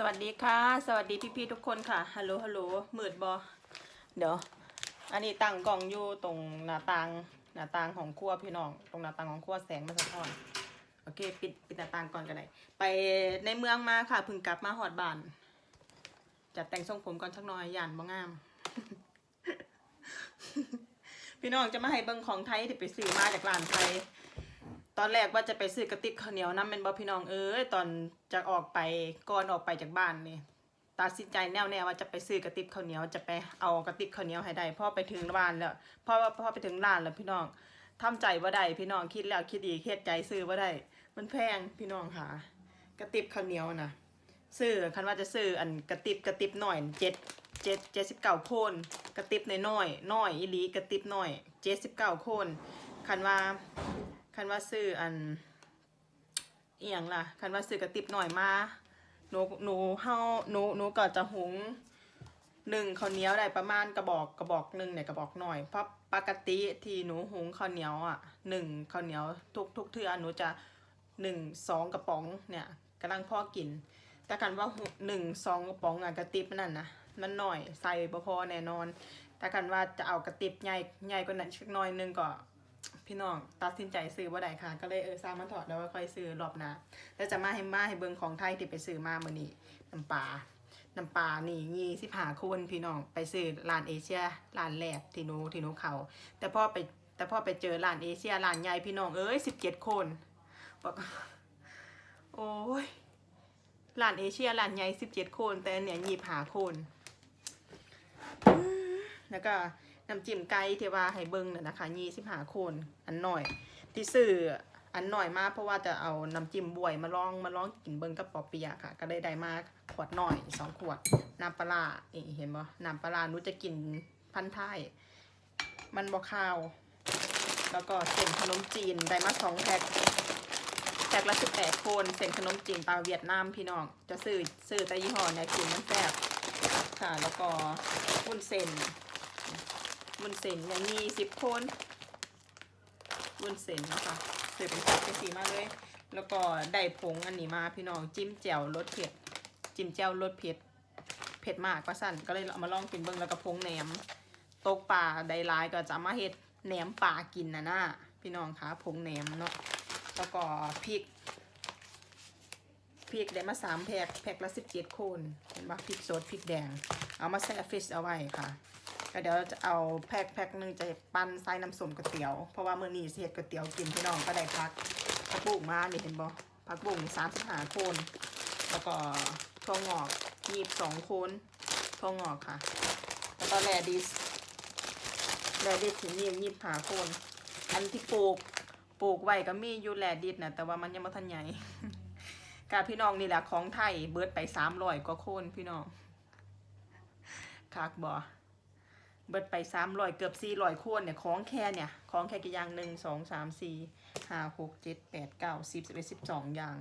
สวัสดีค่ะ สวัสดีพี่ๆทุกคนค่ะฮัลโหลฮัลโหลมืดบอเดี๋ยว อันนี้ตั้งกล่องอยู่ตรงหน้าต่างหน้าต่างของครัวพี่น้อง ตรงหน้าต่างของครัวแสงมันสะท้อนโอเค ปิดปิดหน้าต่างก่อนกันเลยไปในเมืองมาค่ะพึ่งกลับมาหอดบ้านจัดแต่งทรงผมก่อนสักหน่อยย่านบ่งาม พี่น้องจะมาให้เบิ่งของไทยที่ไปซื้อมาจากร้านไทย ตอนแรกว่าจะไปซื้อกระติบข้าวเหนียวน้ำเป็นบ่พี่น้องเอ้ยตอนจะออกไปก่อนออกไปจากบ้านนี่ตัดสินใจแน่วแน่ว่าจะไปซื้อกระติบข้าวเหนียวจะไปเอากระติบข้าวเหนียวให้ได้พอไปถึงบ้านแล้วพอพอไปถึงร้านแล้วพี่น้องทำใจว่าได้พี่น้องคิดแล้วคิดอีกเฮ็ดใจซื้อว่าได้มันแพงพี่น้องค่ะ กระติบข้าวเหนียวนะซื้อคันว่าจะซื้ออันกระติบกระติบหน่อยเจ็ดเจ็ดเจ็ดสิบเก้าโคนกระติบในน้อยน้อยอีลีกระติบน้อยเจ็ดสิบเก้าโคนคันว่า คันว่าซื้ออันเอียงล่ะ คันว่าซื้อกระติบหน่อยมาหนูหนูเฮาหนูหนูก็จะหุงหนึ่งข้าวเหนียวได้ประมาณกระบอกกระบอกหนึ่งเนี่ยกระบอกหน่อย เพราะปกติที่หนูหุงข้าวเหนียวอะหนึ่งข้าวเหนียวทุกทุกเทื่อหนูจะหนึ่งสองกระป๋องเนี่ยกำลังพ่อกิน แต่กันว่าหนึ่งสองกระป๋องอะกระติบนั่นนะมันหน่อยใส่บ่พอแน่นอน แต่กันว่าจะเอากระติบใหญ่ใหญ่กว่านั้นสักหน่อยนึงก็ พี่น้องตัดสินใจซื้อว่าใดค่ะ ก็เลยเออสร้างมันถอดแล้วค่อยซื้อรอบหน้าแล้วจะมาให้มาให้เบิงของไทยที่ไปซื้อมามื้อนี้น้ำปลาน้ำปลานี่ยี่สิบห้าคนพี่น้องไปซื้อร้านเอเชียร้านแรกที่นูที่นูเขาแต่พอไปแต่พอไปเจอร้านเอเชียร้านใหญ่พี่น้องเอ้ยสิบเจ็ดคนบอกโอ้ยร้านเอเชียร้านใหญ่สิบเจ็ดคน แต่อันเนี่ยยี่ห้าคน แล้วก็ น้ำจิ้มไก่ที่ว่าให้เบิ้งเนี่ยนะคะยี่สิบห้าคนอันหน่อย ที่ซื้ออันหน่อยมากเพราะว่าจะเอาน้ำจิ้มบวยมาลองมาลองกินเบิ้งกับปอเปียะค่ะ ก็ได้ได้มาขวดหน่อยสองขวดน้ำปลาเห็นบ่น้ำปลาหนูจะกินพันท้ายมันบ่ข้าว แล้วก็เส้นขนมจีนได้มาสองแพ็คแพ็คละสิบแปดคนเส้นขนมจีนตาเวียดนามพี่น้อง จะซื้อซื้อแต่ยี่ห้อเนี่ยกินมันแซ่บค่ะ แล้วก็วุ้นเส้น วุ้นเส้นอย่างนี้สิบคนวุ้นเส้นเนาะคะซื้อเป็นแพ็คเป็นสีมาเลย แล้วก็ได้ผงอันนี้มาพี่น้องจิ้มแจ่วรสเผ็ดจิ้มแจ่วรสเผ็ดเผ็ดมากก็สั่นก็เลยเอามาลองกินเบิ้งแล้วก็พงแหนมตกปลาได้ลายก็จะมาเฮ็ดแหนมปลากินนะน่าพี่น้องคะผงแหนมเนาะแล้วก็พริกพริกได้มาสามแพ็คแพ็คละสิบเจ็ดคนเห็นปะพริกสดพริกแดง เอามาแช่ฟิชเอาไว้ค่ะ ก็เดี๋ยวจะเอาแพ็คแพ็คหนึ่งจะปั้นใส่น้ำส้มก๋วยเตี๋ยว เพราะว่ามื้อนี้เฮ็ดก๋วยเตี๋ยวกินพี่น้องก็ได้พักผักบุ้งมานี่เห็นบ่ผักบุ้งสามสิบห้าคนแล้วก็ถั่วงอกยี่สิบสองคนถั่วงอกค่ะ แล้วก็แรดิสแรดิสถึงยี่ยี่สิบห้าคน อันที่ปลูกปลูกไว้ก็มีอยู่แรดิสนะแต่ว่ามันยังไม่ทันใหญ่กาพี่น้องนี่แหละของไทยเบิร์ดไปสามร้อยกว่าคนพี่น้องคักบ่ เบิดไปสามร้อยเกือบสี่ร้อยคนเนี่ยของแค่เนี่ยของแค่กี่อย่างหนึ่งสองสามสี่ห้าหกเจ็ดแปดเก้าสิบสิบเอ็ดสิบสองอย่าง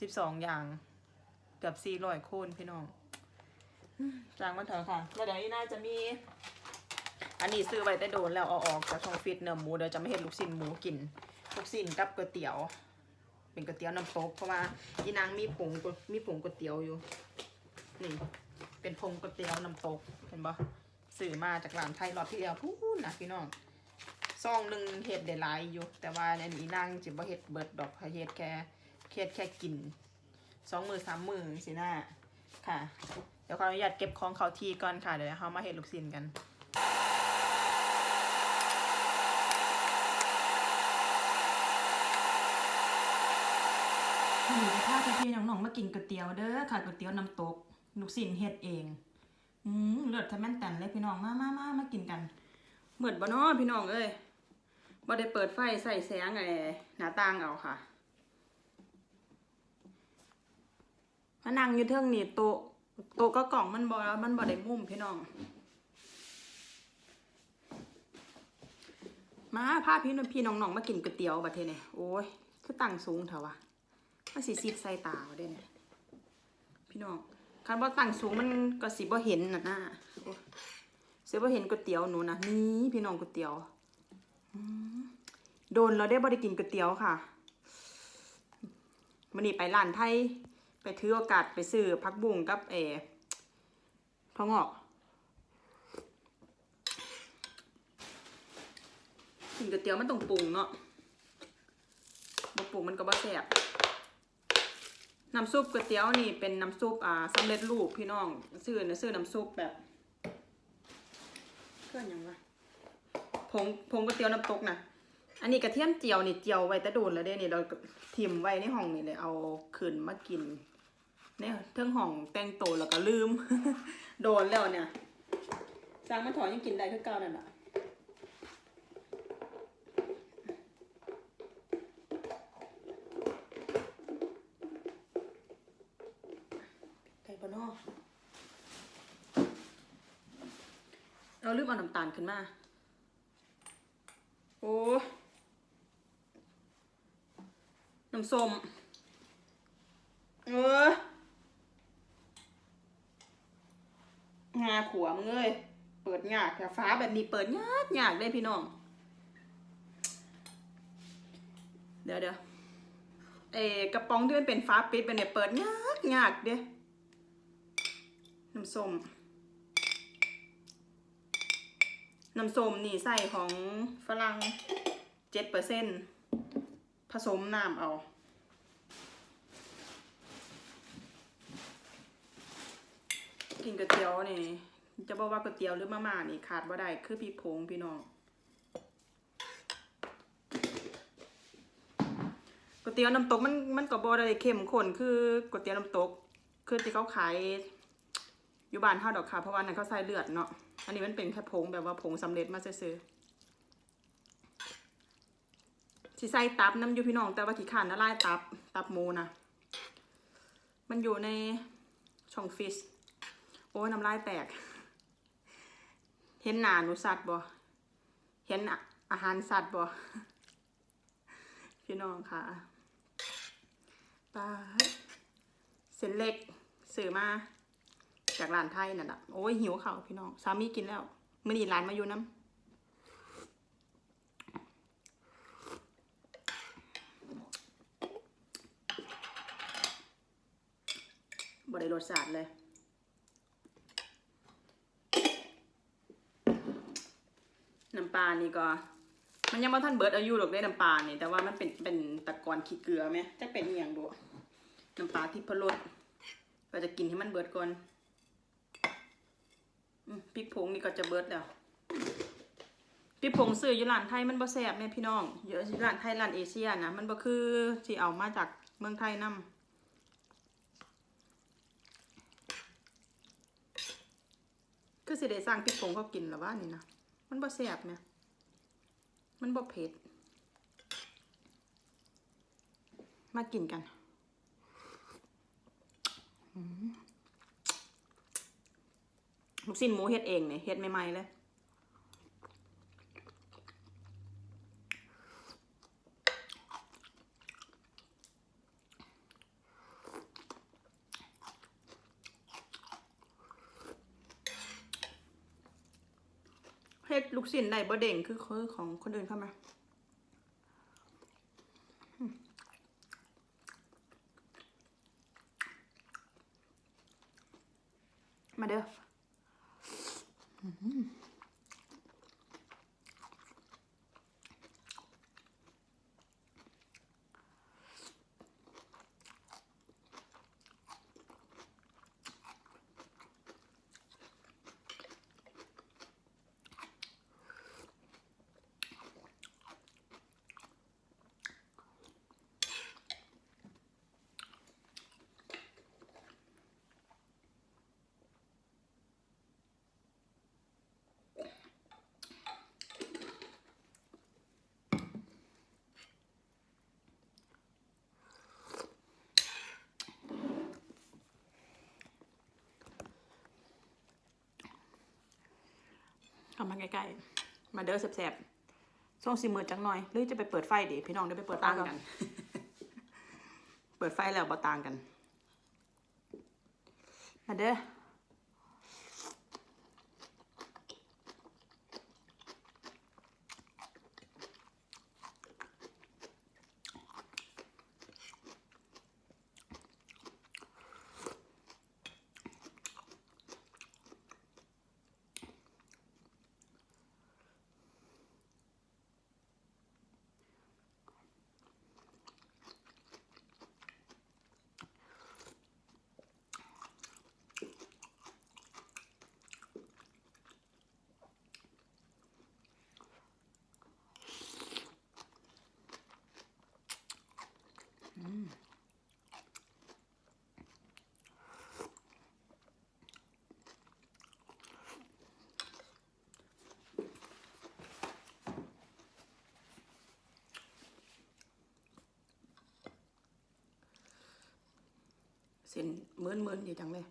สิบสองอย่างเกือบสี่ร้อยคนพี่น้องจางมันเถอะค่ะแล้วเดี๋ยวนี้น่าจะมี อันนี้ซื้อไว้แต่โดนแล้วเอาออกจากช่องฟิตเนื้อหมูเดี๋ยวจะไม่เห็นลูกชิ้นหมูกินลูกชิ้นกับก๋วยเตี๋ยว เป็นก๋วยเตี๋ยวน้ำตกเพราะว่าอีนางมีผงก๋วยมีผงก๋วยเตี๋ยวอยู่นี่เป็นผงก๋วยเตี๋ยวน้ำตกเห็นปะ ซื้อมาจากร้านไทยรอบที่แล้วพูดนะพี่น้องซองหนึ่งเห็ดได้หลายอยู่ แต่ว่าในนี้นั่งจิบเห็ดเบิดดอกเห็ดแค่เค็ดแค่กินสองมือสามมือสิหน้าค่ะ เดี๋ยวขออนุญาตเก็บของเขาทีก่อนค่ะ เดี๋ยวเขามาเห็ดลูกศิลกันนี่ถ้าพี่ๆน้องๆมากินก๋วยเตี๋ยวเด้อค่ะก๋วยเตี๋ยวน้ำตกลูกศิลเฮ็ดเอง อืมเลือดทะแม่นตันเลยพี่น้องมามามามากินกันเหมือนบ่นาะพี่น้องเอ้ยบ่ได้เปิดไฟใส่แสงไอ้หน้าต่างเอาค่ะมานั่งอยู่เทิงนี่โต๊ะโต๊ะก็กล่องมันบ่มันบ่ได้มุมพี่น้อง มาพาพี่น้องพี่น้องๆมากินก๋วยเตี๋ยวบัดเทนี่โอ้ยคือตั้งสูงเถอะวะมาสิซิดใส่ตาเอาเด้เนี่ยพี่น้อง คันว่ตั้งสูงมันก็สิบ่เห็นน่ะนะโอ้สิบ่เห็นก๋วยเตี๋ยวหนูนะนี่พี่น้องก๋วยเตี๋ยวโดนเราได้บ่ได้กินก๋วยเตี๋ยวค่ะมันนี่ไปร้านไทยไปถือโอกาสไปซื้อพักบุ้งกับเอทองงอกกินก๋วยเตี๋ยวมันต้องปรุงเนาะบ่ปรุงมันก็บ่แซ่บ น้ำซุปก๋วยเตี๋ยวนี่เป็นน้ำซุปอ่าสำเร็จรูปพี่น้องซื้อนะซื้อน้ำซุปแบบเครื่องยังวะผงผงก๋วยเตี๋ยวน้ำตกนะอันนี้กระเทียมเจียวนี่เจียวไว้แต่โดนแล้วเด้นี่เราทิมไว้ในห้องนี่เลยเอาขึ้นมากินเนี่ยเทิงห้องแต่งโตแล้วก็ลืม โดนแล้วเนี่ยสร้างมันถอนยังกินได้คือเก่านั่นแหละ ไก่ปะนอเรา ลืมเอาน้ำตาลขึ้นมา โอ้น้ำส้มเออหาขัวมึงเอ้ยเปิดยากแต่ฟ้าแบบนี้เปิดยากยากเลยพี่น้อง เดี๋ยวเดี๋ยวเอกระป๋องที่มันเป็นฟ้าปิดเป็นเนี่ยเปิดยากยากเด้น้ำส้ม น้ำส้มนี่ใส่ของฝรั่งเจ็ดเปอร์เซ็นผสมน้ำเอา กินก๋วยเตี๋ยวนี่ จะบอกว่าก๋วยเตี๋ยวหรือมาม่านี่ขาดว่าได้คือพริกผงพี่น้องก๋วยเตี๋ยวน้ำตกมันมันก็บ่ได้เข้มข้นคือก๋วยเตี๋ยวน้ำตก คือที่เขาขาย อยู่บ้านเฮาดอกค่ะ เพราะว่านั่นเขาใส่เลือดเนาะ อันนี้มันเป็นแค่ผงแบบว่าผงสำเร็จมาซื้อๆสิใส่ตับน้ำอยู่พี่น้อง แต่ว่าขี้ขานละลายตับ ตับหมูนะมันอยู่ในช่องฟิช โอ้ยน้ำลายแตก เห็นหนาหนูสัตว์บ่เห็นอาหารสัตว์บ่พี่น้องค่ะปลาเส้นเล็กซื้อมา จากร้านไทยนั่นแหละโอ้ยหิวข้าวพี่น้องสามีกินแล้วมื่อนี้ร้านมาอยู่น้ำบริรสชาติเลยน้ำปลานี่ก็ มันยังไม่ท่านเบิร์ดอายุหรอกได้น้ำปลานี่แต่ว่ามันเป็นเป็นตะกอนขี้เกลือไหมจะเป็นอย่างดูน้ำปลาทิพรสก็จะกินให้มันเบิร์ดก่อน พริกผงนี่ก็จะเบิดแล้วพริกผงซื้ออยู่ร้านไทยมันบ่แซ่บแม่พี่น้องเยอะร้านไทยร้านเอเชียนะมันบ่คือที่เอามาจากเมืองไทยนำคือสิได้สร้างพริกผงเขากินหรอว่านี่นะมันบ่แซ่บเนี่ยมันบ่เผ็ดมากินกัน ลูกชิ้นหมูเฮ็ดเองเนี่ยเฮ็ดใหม่ๆเลยเฮ็ดลูกชิ้นได้บ่เด้งคือคือของคนอื่นเข้ามามาเด้อ เข้ามาใกล้ๆ มาเด้อแสบๆช่วงสิมือจังหน่อย หรือจะไปเปิดไฟดิพี่น้องได้ไปเปิดต่างกัน เปิดไฟแล้วบ่ต่างกัน มาเด้อ เส้นเหมือนเหมือนอยู่จังเลย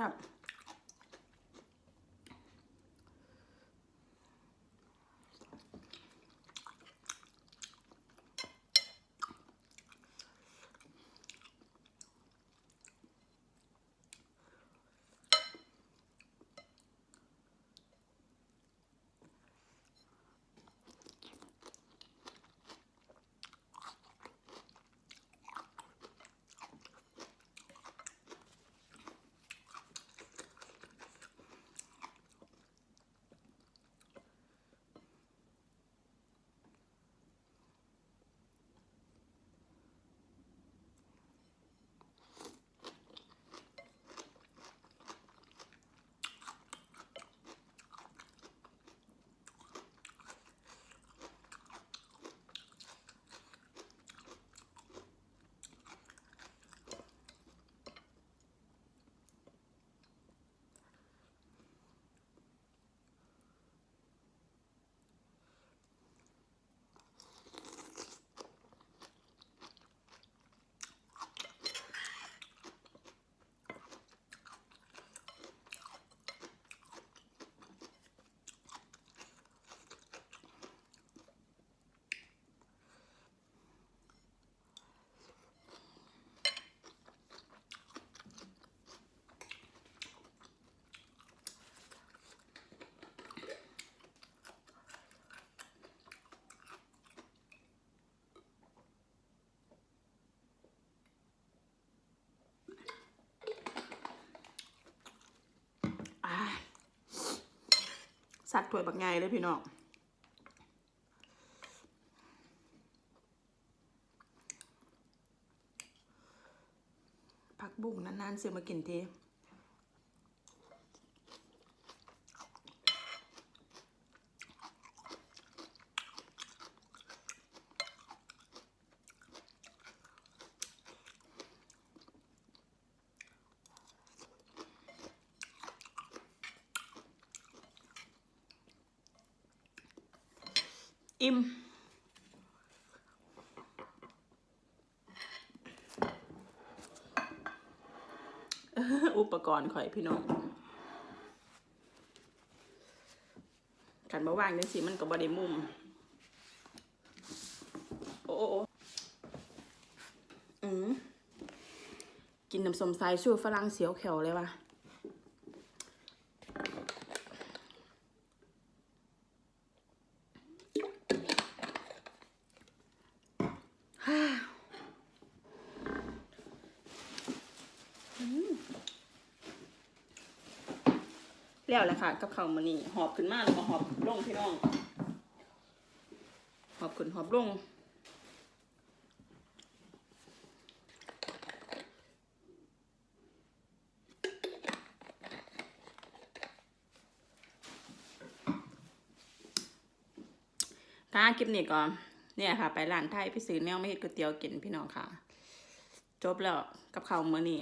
ครับ อ่า สัตว์ถวยบักไงเลยพี่น้องผักบุ้งนานๆเสือมากินที อิ่มอุปกรณ์ข่อยพี่น้องขันบาว่างนี่สิมันก็บริมุม โอ้โออืมกินน้ำสมสายชูฝรั่งเสียวแขวเลยว่ะ แล้วแหละค่ะ กับข้าวมื้อนี้หอบขึ้นมาแล้วก็หอบลงพี่น้อง หอบขึ้นหอบลงค่ะคลิปนี้ก่อนเนี่ยค่ะ ไปร้านไทยไปซื้อแนวไม่เห็ดก๋วยเตี๋ยวกินพี่น้องค่ะ จบแล้วกับข้าวมื้อนี้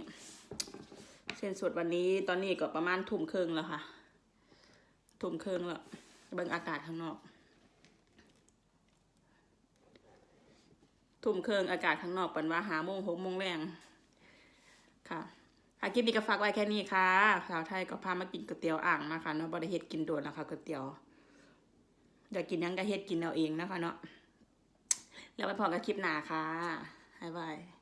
เส้นสดวันนี้ตอนนี้ก็ประมาณทุ่มครึ่งแล้วค่ะ ทุ่มครึ่งแล้วเบิ่งอากาศข้างนอกทุ่มเครึ่งอากาศข้างนอกป็นว่าหาโมงหกโมงแรงค่ะค่ะคลิปนี้ก็ฝากไว้แค่นี้ค่ะสาวไทยก็พามากินก๋วยเตี๋ยวอ่างนะคะเนาะบริเฮ็ดกินโดนแล้วค่ะก๋วยเตี๋ยวอยากกินยังก็เฮ็ดกินเอาเองนะคะเนาะแล้วไปพอกับคลิปหนาค่ะบ๊ายบาย